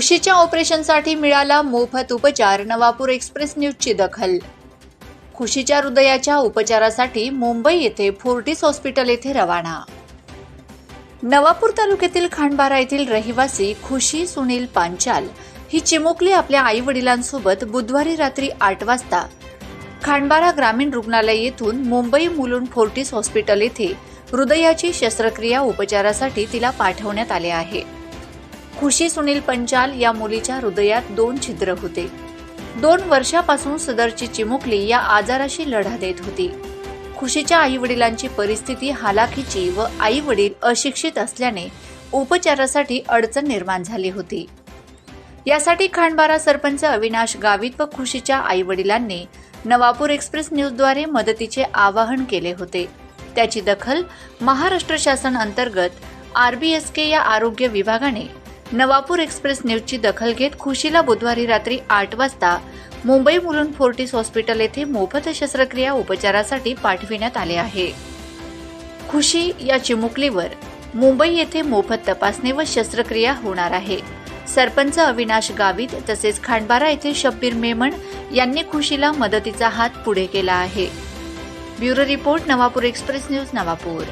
खुशीच्या ऑपरेशनसाठी मिळाला मोफत उपचार नवापूर एक्सप्रेस न्यूजची दखल. खुशीच्या हृदयाच्या उपचारासाठी मुंबई येथे फोर्टिस हॉस्पिटल येथे रवाना. नवापूर तालुक्यातील खांडबारा येथील रहिवासी खुशी सुनील पांचाल ही चिमुकली आपल्या आई वडिलांसोबत बुधवारी रात्री आठ वाजता खांडबारा ग्रामीण रुग्णालय येथून मुंबई मुलुंड फोर्टिस हॉस्पिटल येथे हृदयाची शस्त्रक्रिया उपचारासाठी तिला पाठवण्यात आले आहे. खुशी सुनील पंचाल या मुलीच्या हृदयात दोन छिद्र होते. दोन वर्षापासून सदरची चिमुकली या आजाराशी लढा देत होती. खुशीच्या आई वडिलांची परिस्थिती हालाखीची व आई वडील अशिक्षित असल्याने उपचारासाठी अडचण निर्माण झाली होती. यासाठी खांडबारा सरपंच अविनाश गावित व खुशीच्या आई वडिलांनी नवापूर एक्सप्रेस न्यूजद्वारे मदतीचे आवाहन केले होते. त्याची दखल महाराष्ट्र शासन अंतर्गत आरबीएसके या आरोग्य विभागाने नवापूर एक्सप्रेस न्यूजची दखल घेत खुशीला बुधवारी रात्री आठ वाजता मुंबई मुलुंड फोर्टिस हॉस्पिटल येथे मोफत शस्त्रक्रिया उपचारासाठी पाठविण्यात आले आहे. खुशी या चिमुकलीवर मुंबई येथे मोफत तपासणी व शस्त्रक्रिया होणार आहे. सरपंच अविनाश गावित तसेच खांडबारा येथे शब्बीर मेमण यांनी खुशीला मदतीचा हात पुढे केला आहे. Bureau report Navapur express news Navapur.